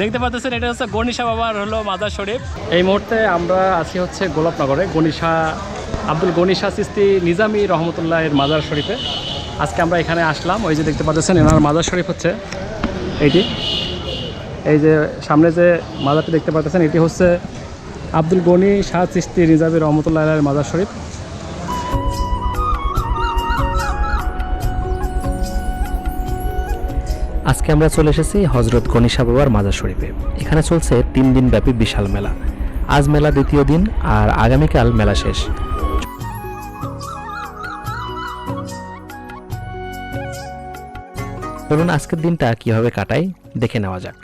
দেখতে পাচ্ছেন এটা হচ্ছে গণিশা বাবার হলো মাদার শরীফ। এই মুহূর্তে আমরা আছি হচ্ছে গোলাপনগরে গণিশা আব্দুল গণিশা সিস্তি নিজামি রহমতুল্লাহ এর মাজার শরীফে। আজকে আমরা এখানে আসলাম ওই যে দেখতে পাচ্ছেন এনার মাজার শরীফ হচ্ছে এইটি এই যে সামনে যে মাজারটি দেখতে পাচ্ছেন এটি হচ্ছে আব্দুল গনি শাহ চিস্তি নিজামি রহমতুল্লাহ এর মাজার শরীফ। আজকে আমরা চলে এসেছি হজরত গনিশা বাবার মাজার শরীফে। এখানে চলছে তিন দিন ব্যাপী বিশাল মেলা। আজ মেলা দ্বিতীয় দিন আর আগামীকাল মেলা শেষ। চলুন আজকের দিনটা কীভাবে কাটাই, দেখে নেওয়া যাক।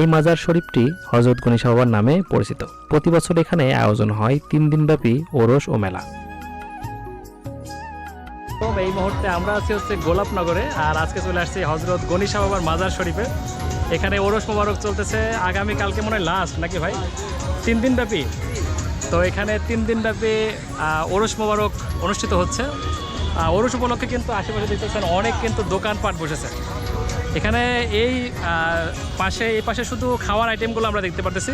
এই মাজার শরীফটি হজরত গনিশা বাবার নামে পরিচিত। প্রতি বছর এখানে আয়োজন হয় তিন দিনব্যাপী ওরস ও মেলা। এই মুহূর্তে আমরা আছি হচ্ছে গোলাপনগরে, আর আজকে চলে আসছি হজরত গনিশা বাবার মাজার শরীফে। এখানে ওরস মোবারক চলতেছে, আগামী কালকে মনে হয় লাস্ট নাকি ভাই? তিন দিন ব্যাপী তো এখানে তিন দিন ব্যাপী ওরস মোবারক অনুষ্ঠিত হচ্ছে। ওরস উপলক্ষে কিন্তু আশেপাশে দেখতেছেন অনেক কিন্তু দোকানপাট বসেছে। এখানে এই পাশে এই পাশে শুধু খাওয়ার আইটেমগুলো আমরা দেখতে পারতেছি।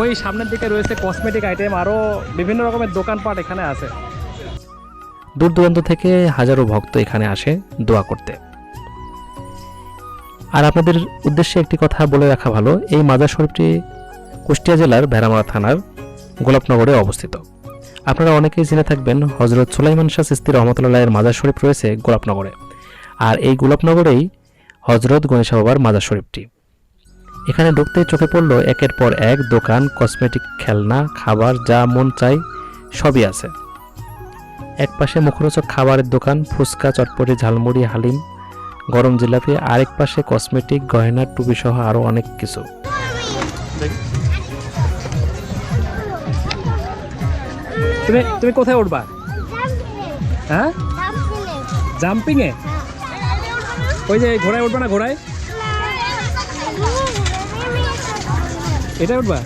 ওই সামনের দিকে রয়েছে কসমেটিক আইটেম আরও বিভিন্ন রকমের দোকানপাট এখানে আছে। দূর দূরান্ত থেকে হাজারো ভক্ত এখানে আসে দোয়া করতে। আর আপনাদের উদ্দেশ্যে একটি কথা বলে রাখা ভালো, এই মাজার শরীফটি কুষ্টিয়া জেলার ভেড়ামারা থানার গোলাপনগরে অবস্থিত। আপনারা অনেকেই জেনে থাকবেন হজরত সুলাইমান শাহ সিস্তি রহমতুল্লাহের মাজার শরীফ রয়েছে গোলাপনগরে। আর এই গোলাপনগরেই হজরত গণেশা বাবার মাজার শরীফটি। এখানে ঢুকতে চোখে পড়ল একের পর এক, দোকান, কসমেটিক, খেলনা, খাবার, যা মন চাই সবই আছে। এক পাশে মুখরোচক খাবারের দোকান ফুচকা চটপটি ঝালমুড়ি হালিম গরম জিলাপি আরেক পাশে কসমেটিক গয়না টুপি সহ আরও অনেক কিছু। তুমি তুমি কোথায় উঠবা? হ্যাঁ? জাম্পিংয়ে? ওই যে ঘোড়ায় উঠবা না ঘোড়ায়? এটা উঠবা?